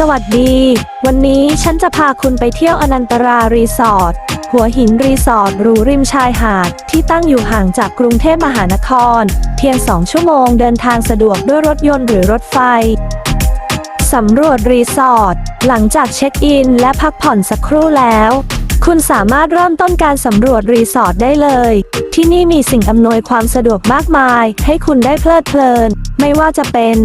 สวัสดี วันนี้ฉันจะพาคุณไปเที่ยวอนันตรารีสอร์ท หัวหินรีสอร์ทหรูริมชายหาด ที่ตั้งอยู่ห่างจากกรุงเทพมหานคร เพียง 2 ชั่วโมงเดินทางสะดวกด้วยรถยนต์หรือรถไฟ สำรวจรีสอร์ท หลังจากเช็คอินและพักผ่อนสักครู่แล้ว คุณสามารถเริ่มต้นการสำรวจรีสอร์ทได้เลย ที่นี่มีสิ่งอำนวยความสะดวกมากมาย ให้คุณได้เพลิดเพลิน ไม่ว่าจะเป็น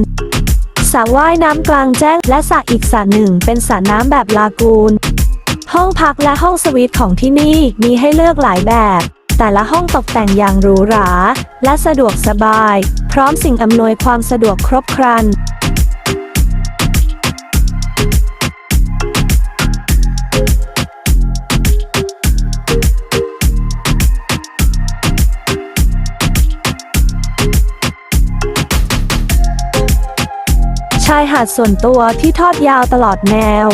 สระว่ายน้ำกลางแจ้ง และสระอีกสระหนึ่ง เป็นสระน้ำแบบลากูน ห้องพักและห้องสวีทของที่นี่มีให้เลือกหลายแบบ แต่ละห้องตกแต่งอย่างหรูหรา และสะดวกสบาย พร้อมสิ่งอำนวยความสะดวกครบครันายหาดส่วนตัวที่ทอดยาวตลอดแนว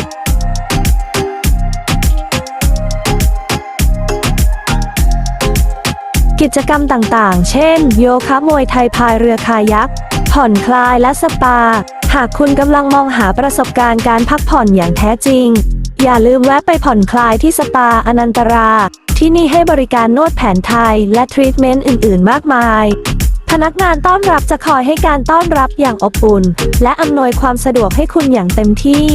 กิจกรรมต่างๆ เช่น โยคะมวยไทยพายเรือคายัก ผ่อนคลายและสปา หากคุณกำลังมองหาประสบการณ์การพักผ่อนอย่างแท้จริง อย่าลืมแวะไปผ่อนคลายที่สปาอนันตรา ที่นี่ให้บริการนวดแผนไทยและทรีทเมนต์อื่น ๆ มากมาย นักงานต้อนรับจะคอยให้การต้อนรับอย่างอบอุ่น และอำนวยความสะดวกให้คุณอย่างเต็มที่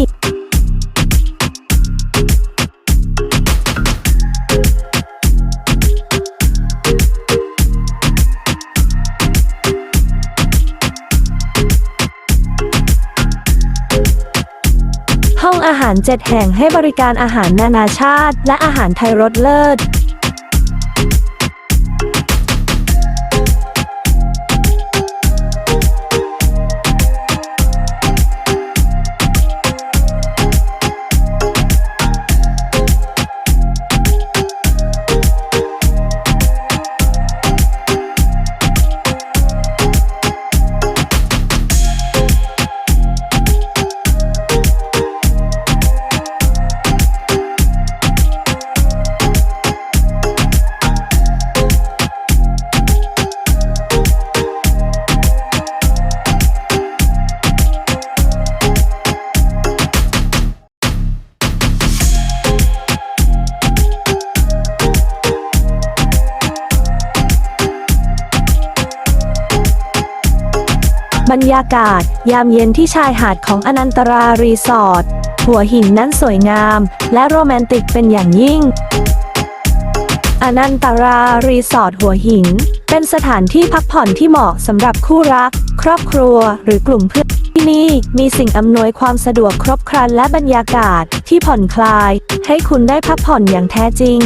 ห้องอาหาร 7 แห่งให้บริการอาหารนานาชาติ และอาหารไทยรสเลิศ บรรยากาศ ยามเย็นที่ชายหาดของอนันตรารีสอร์ท หัวหินนั้นสวยงาม และโรแมนติกเป็นอย่างยิ่ง อนันตรารีสอร์ทหัวหิน เป็นสถานที่พักผ่อนที่เหมาะสำหรับคู่รัก ครอบครัว หรือกลุ่มเพื่อนที่นี่มีสิ่งอำนวยความสะดวกครบครันและบรรยากาศที่ผ่อนคลาย ให้คุณได้พักผ่อนอย่างแท้จริง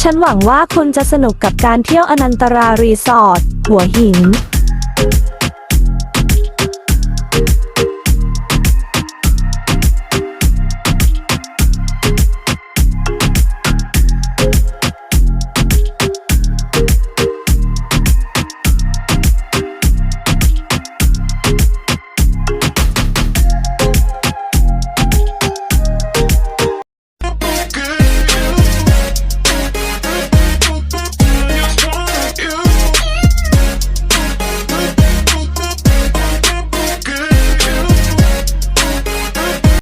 ฉันหวังว่าคุณจะสนุกกับการเที่ยวอนันตรารีสอร์ทหัวหิน